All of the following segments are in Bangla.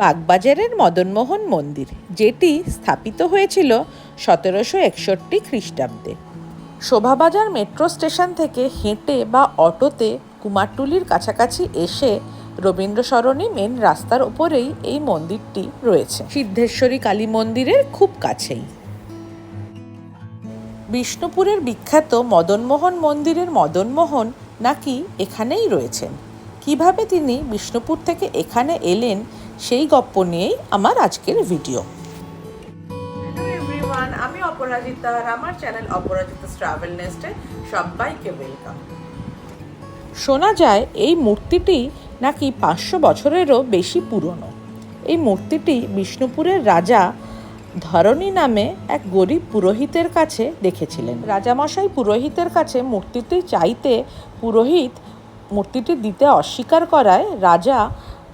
বাগবাজারের মদনমোহন মন্দির, যেটি স্থাপিত হয়েছিল সতেরোশো একষট্টি খ্রিস্টাব্দে। শোভাবাজার মেট্রো স্টেশন থেকে হেঁটে বা অটোতে কুমারটুলির কাছাকাছি এসে রবীন্দ্র সরণি মেন রাস্তার ওপরেই এই মন্দিরটি রয়েছে। সিদ্ধেশ্বরী কালী মন্দিরের খুব কাছেই। বিষ্ণুপুরের বিখ্যাত মদনমোহন মন্দিরের মদনমোহন নাকি এখানেই রয়েছেন। কীভাবে তিনি বিষ্ণুপুর থেকে এখানে এলেন সেই গপ্প নিয়েই আমার আজকের ভিডিও আমি অপরাজিতা আর আমার চ্যানেল অপরাজিতা ট্রাভেল নেস্টে সবাইকে ওয়েলকাম শোনা যায় এই মূর্তিটি নাকি পাঁচশো বছরেরও বেশি পুরনো। এই মূর্তিটি বিষ্ণুপুরের রাজা ধরণী নামে এক গরিব পুরোহিতের কাছে দেখেছিলেন। রাজামশাই পুরোহিতের কাছে মূর্তিটি চাইতে পুরোহিত মূর্তিটি দিতে অস্বীকার করায় রাজা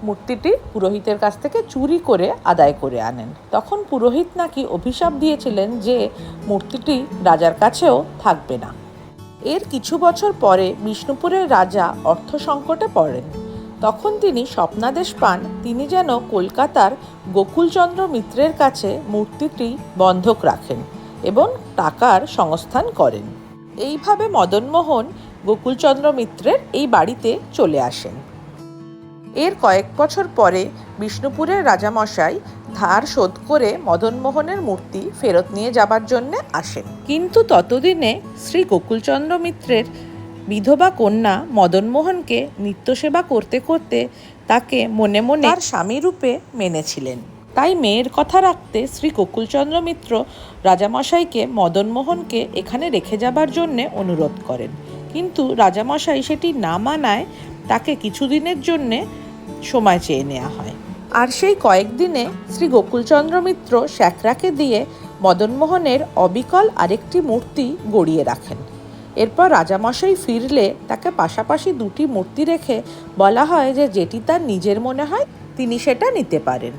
মূর্তিটি পুরোহিতের কাছ থেকে চুরি করে আদায় করে আনেন। তখন পুরোহিত নাকি অভিশাপ দিয়েছিলেন যে মূর্তিটি রাজার কাছেও থাকবে না। এর কিছু বছর পরে বিষ্ণুপুরের রাজা অর্থ সংকটে পড়েন। তখন তিনি স্বপ্নাদেশ পান, তিনি যেন কলকাতার গোকুলচন্দ্র মিত্রের কাছে মূর্তিটি বন্ধক রাখেন এবং টাকার সংস্থান করেন। এইভাবে মদনমোহন গোকুলচন্দ্র মিত্রের এই বাড়িতে চলে আসেন। এর কয়েক বছর পরে বিষ্ণুপুরের রাজামশাই ধার শোধ করে মদনমোহনের মূর্তি ফেরত নিয়ে যাবার জন্যে আসেন। কিন্তু ততদিনে শ্রী গোকুলচন্দ্র মিত্রের বিধবা কন্যা মদনমোহনকে নিত্যসেবা করতে করতে তাকে মনে মনে তার স্বামী রূপে মেনেছিলেন। তাই মেয়ের কথা রাখতে শ্রী গোকুলচন্দ্র মিত্র রাজামশাইকে মদনমোহনকে এখানে রেখে যাবার জন্যে অনুরোধ করেন। কিন্তু রাজামশাই সেটি না মানায় তাকে কিছুদিনের জন্যে সময় চেয়ে নেওয়া হয়। আর সেই কয়েকদিনে শ্রী গোকুলচন্দ্র মিত্র শ্যাকরাকে দিয়ে মদনমোহনের অবিকল আরেকটি মূর্তি গড়িয়ে রাখেন। এরপর রাজামশাই ফিরলে তাকে পাশাপাশি দুটি মূর্তি রেখে বলা হয় যে যেটি তার নিজের মনে হয় তিনি সেটা নিতে পারেন।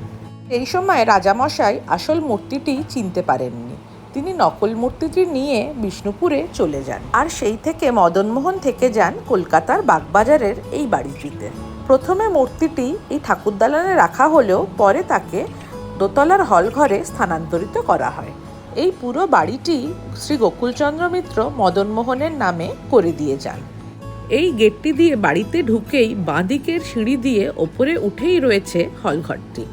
এই সময় রাজামশাই আসল মূর্তিটি চিনতে পারেননি। তিনি নকল মূর্তিটি নিয়ে বিষ্ণুপুরে চলে যান। আর সেই থেকে মদনমোহন থেকে যান কলকাতার বাগবাজারের এই বাড়িটিতে। প্রথমে মূর্তিটি এই ঠাকুর দালানে রাখা হলেও পরে তাকে দোতলার হল ঘরে স্থানান্তরিত করা হয়। এই পুরো বাড়িটি শ্রী গোকুলচন্দ্র মিত্র মদনমোহনের নামে করে দিয়ে যান। এই গেটটি দিয়ে বাড়িতে ঢুকেই বাঁদিকের সিঁড়ি দিয়ে ওপরে উঠেই রয়েছে হলঘরটি।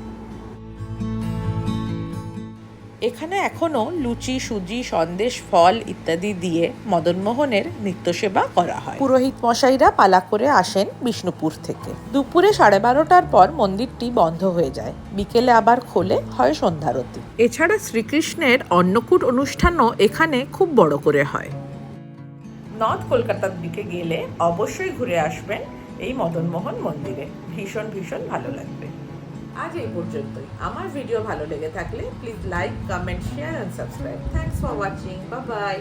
এখানে এখনও লুচি, সুজি, সন্দেশ, ফল ইত্যাদি দিয়ে মদনমোহনের নিত্যসেবা করা হয়। পুরোহিত মশাইরা পালা করে আসেন বিষ্ণুপুর থেকে। দুপুরে সাড়ে বারোটার পর মন্দিরটি বন্ধ হয়ে যায়। বিকেলে আবার খোলে, হয় সন্ধ্যারতি। এছাড়া শ্রীকৃষ্ণের অন্নকূট অনুষ্ঠানও এখানে খুব বড় করে হয়। নর্থ কলকাতার দিকে গেলে অবশ্যই ঘুরে আসবেন এই মদনমোহন মন্দিরে। ভীষণ ভীষণ ভালো লাগবে। আজ এই পর্যন্তই। আমার ভিডিও ভালো লেগে থাকলে please like comment share and subscribe thanks for watching bye bye